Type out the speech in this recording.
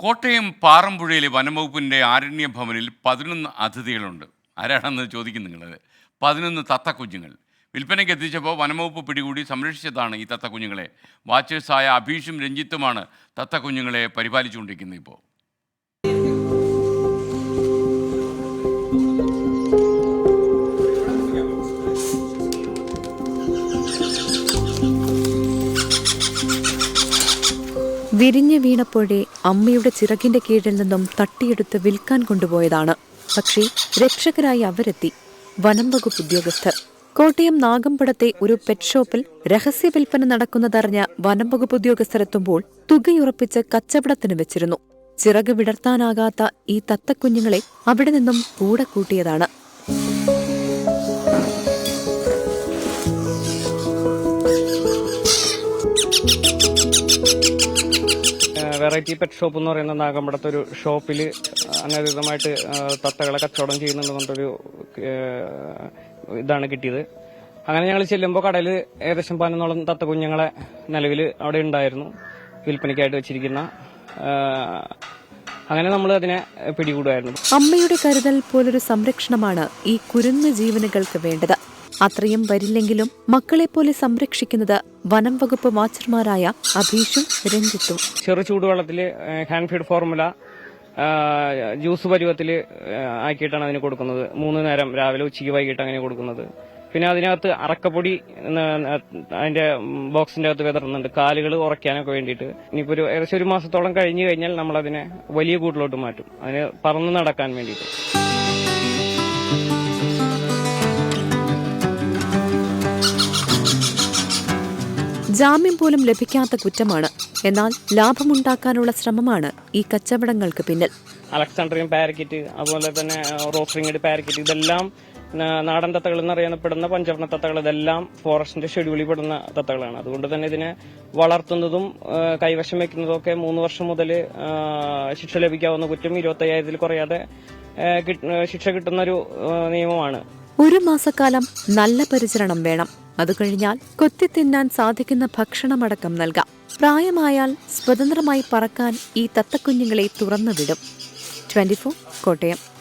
കോട്ടയം പാറമ്പുഴയിലെ വനംവകുപ്പിന്റെ ആരണ്യ ഭവനിൽ പതിനൊന്ന് അതിഥികളുണ്ട്. ആരാണെന്ന് ചോദിക്കും നിങ്ങളത്? പതിനൊന്ന് തത്തക്കുഞ്ഞുങ്ങൾ. വിൽപ്പനയ്ക്ക് എത്തിച്ചപ്പോൾ വനംവകുപ്പ് പിടികൂടി സംരക്ഷിച്ചതാണ് ഈ തത്തക്കുഞ്ഞുങ്ങളെ. വാച്ചേഴ്സായ അഭീഷും രഞ്ജിത്തുമാണ് തത്തക്കുഞ്ഞുങ്ങളെ പരിപാലിച്ചുകൊണ്ടിരിക്കുന്നത് ഇപ്പോൾ. വിരിഞ്ഞു വീണപ്പോഴേ അമ്മയുടെ ചിറകിന്റെ കീഴിൽ നിന്നും തട്ടിയെടുത്ത് വിൽക്കാൻ കൊണ്ടുപോയതാണ്. പക്ഷേ രക്ഷകരായി അവരെത്തി. വനം വകുപ്പ് ഉദ്യോഗസ്ഥർ. കോട്ടയം നാഗമ്പടത്തെ ഒരു പെറ്റ് ഷോപ്പിൽ രഹസ്യ വിൽപ്പന നടക്കുന്നതറിഞ്ഞ വനം വകുപ്പ് ഉദ്യോഗസ്ഥർ എത്തുമ്പോൾ തുകയുറപ്പിച്ച് കച്ചവടത്തിന് വെച്ചിരുന്നു. ചിറക് വിടർത്താനാകാത്ത ഈ തത്തക്കുഞ്ഞുങ്ങളെ അവിടെ നിന്നും കൂടെ കൂട്ടിയതാണ്. വെറൈറ്റി പെറ്റ് ഷോപ്പ് എന്ന് പറയുന്ന നാഗമ്പടത്തെ ഒരു ഷോപ്പിൽ അനധികൃതമായിട്ട് തത്തകളെ കച്ചവടം ചെയ്യുന്നുണ്ട് കൊണ്ടൊരു ഇതാണ് കിട്ടിയത്. അങ്ങനെ ഞങ്ങൾ ചെല്ലുമ്പോൾ കടയിൽ ഏകദേശം പതിനൊന്നോളം തത്ത കുഞ്ഞുങ്ങളെ നിലവിൽ അവിടെ ഉണ്ടായിരുന്നു വിൽപ്പനയ്ക്കായിട്ട് വെച്ചിരിക്കുന്ന അങ്ങനെ നമ്മൾ അതിനെ പിടികൂടുമായിരുന്നു അമ്മയുടെ കരുതൽ പോലൊരു സംരക്ഷണമാണ് ഈ കുരുന്ന് ജീവനുകൾക്ക് വേണ്ടത്. അത്രയും വരില്ലെങ്കിലും മക്കളെപ്പോലെ സംരക്ഷിക്കുന്നത് വനം വകുപ്പ് വാച്ചർമാരായ അഭീഷും രഞ്ജിത്തും. ചെറു ചൂടുവെള്ളത്തിൽ ഹാൻഡ് ഫീഡ് ഫോർമുല ജ്യൂസ് പരുവത്തിൽ ആക്കിയിട്ടാണ് അതിന് കൊടുക്കുന്നത്. മൂന്ന് നേരം രാവിലെ ഉച്ചയ്ക്ക് വൈകിട്ട് അങ്ങനെ കൊടുക്കുന്നത്. പിന്നെ അതിനകത്ത് അറക്കപ്പൊടി അതിന്റെ ബോക്സിന്റെ അകത്ത് വിതറുന്നുണ്ട്. കാലുകൾ ഉറയ്ക്കാനൊക്കെ വേണ്ടിയിട്ട്. ഇനിയിപ്പോ ഒരു ഏകദേശം ഒരു മാസത്തോളം കഴിഞ്ഞു കഴിഞ്ഞാൽ നമ്മൾ അതിനെ വലിയ കൂട്ടിലോട്ട് മാറ്റും. അതിന് പറന്ന് നടക്കാൻ വേണ്ടിയിട്ട്. ജാമ്യം പോലും ലഭിക്കാത്ത കുറ്റമാണ്. എന്നാൽ ലാഭമുണ്ടാക്കാനുള്ള ശ്രമമാണ് ഈ കച്ചവടങ്ങൾക്ക് പിന്നിൽ. അലക്സാണ്ട്രിയൻ പാരക്കറ്റ് അതുപോലെ തന്നെ റോസ്ട്രിങ്ങഡ് പാരക്കറ്റ് ഇതെല്ലാം നാടൻ തത്തകൾ എന്നറിയപ്പെടുന്ന പഞ്ചവർണ തത്തകൾ ഇതെല്ലാം ഫോറസ്റ്റിന്റെ ഷെഡ്യൂളിൽ പെടുന്ന തത്തകളാണ്. അതുകൊണ്ട് തന്നെ ഇതിനെ വളർത്തുന്നതും കൈവശം വെക്കുന്നതും ഒക്കെ മൂന്ന് വർഷം മുതൽ ശിക്ഷ ലഭിക്കാവുന്ന കുറ്റം ഇരുപത്തി അയ്യായിരത്തിൽ കുറയാതെ ശിക്ഷ കിട്ടുന്ന ഒരു നിയമമാണ്. ഒരു മാസക്കാലം നല്ല പരിചരണം വേണം. അത് കഴിഞ്ഞാൽ കൊത്തി തിന്നാൻ സാധിക്കുന്ന ഭക്ഷണമടക്കം നൽകാം. പ്രായമായാൽ സ്വതന്ത്രമായി പറക്കാൻ ഈ തത്തക്കുഞ്ഞുങ്ങളെ തുറന്നുവിടും. Twenty four Kottayam.